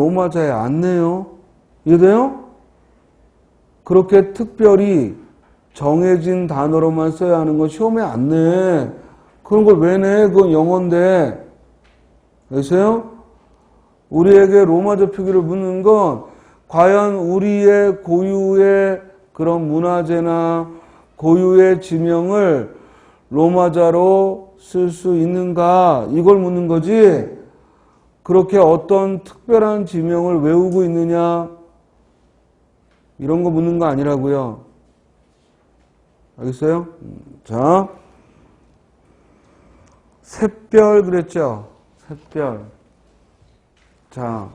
로마자에 안 내요. 이해돼요? 그렇게 특별히 정해진 단어로만 써야 하는 건 시험에 안 내. 그런 걸 왜 내? 그건 영어인데. 아세요? 우리에게 로마자 표기를 묻는 건 과연 우리의 고유의 그런 문화재나 고유의 지명을 로마자로 쓸 수 있는가 이걸 묻는 거지 그렇게 어떤 특별한 지명을 외우고 있느냐? 이런 거 묻는 거 아니라고요. 알겠어요? 음, 자. 샛별 그랬죠? 샛별. 자.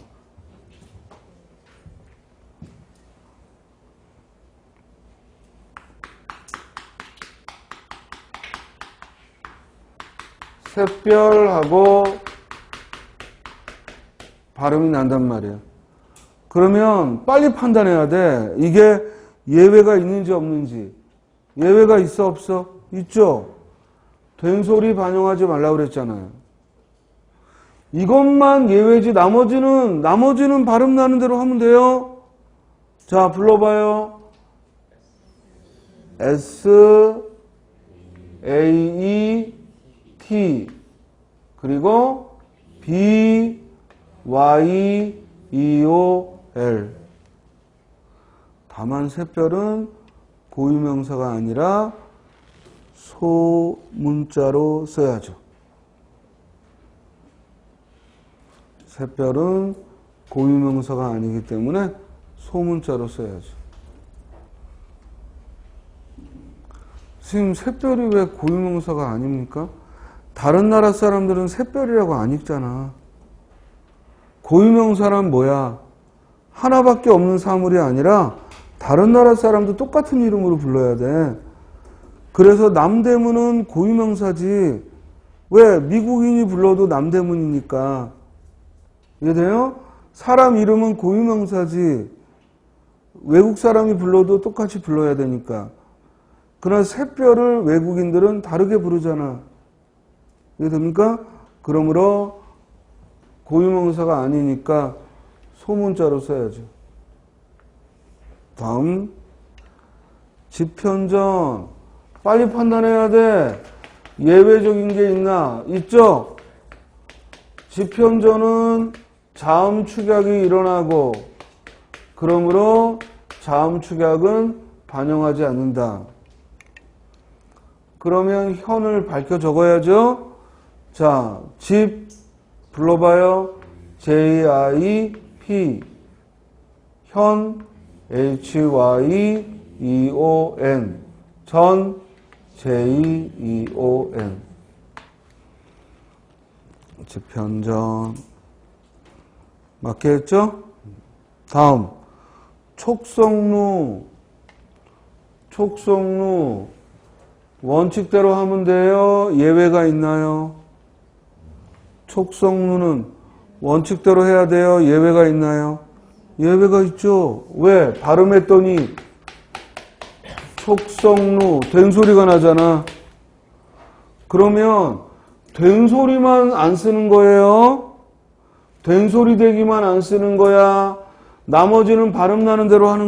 샛별하고 발음이 난단 말이에요. 그러면 빨리 판단해야 돼. 이게 예외가 있는지 없는지. 예외가 있어 없어? 있죠. 된소리 반영하지 말라고 그랬잖아요. 이것만 예외지 나머지는 나머지는 발음 나는 대로 하면 돼요. 자, 불러봐요. S A E T 그리고 B Y E O L 다만 샛별은 고유명사가 아니라 소문자로 써야죠. 샛별은 고유명사가 아니기 때문에 소문자로 써야죠. 선생님, 샛별이 왜 고유명사가 아닙니까? 다른 나라 사람들은 샛별이라고 안 읽잖아. 고유명사란 뭐야? 하나밖에 없는 사물이 아니라 다른 나라 사람도 똑같은 이름으로 불러야 돼. 그래서 남대문은 고유명사지. 왜? 미국인이 불러도 남대문이니까. 이해돼요? 사람 이름은 고유명사지. 외국 사람이 불러도 똑같이 불러야 되니까. 그러나 샛별을 외국인들은 다르게 부르잖아. 이해 됩니까? 그러므로 고유명사가 아니니까 소문자로 써야죠. 다음 지편전 빨리 판단해야 돼. 예외적인 게 있나? 있죠? 지편전은 자음 축약이 일어나고 그러므로 자음 축약은 반영하지 않는다. 그러면 현을 밝혀 적어야죠. 자, 집 불러봐요. J-I-P 현 H-Y-E-O-N 전 J-E-O-N 맞게 했죠? 다음 촉성루 촉성루 원칙대로 하면 돼요? 예외가 있나요? 촉성루는 원칙대로 해야 돼요? 예외가 있나요? 예외가 있죠. 왜? 발음했더니 촉성루 된 소리가 나잖아. 그러면 된 소리만 안 쓰는 거예요? 된 소리 되기만 안 쓰는 거야? 나머지는 발음 나는 대로 하는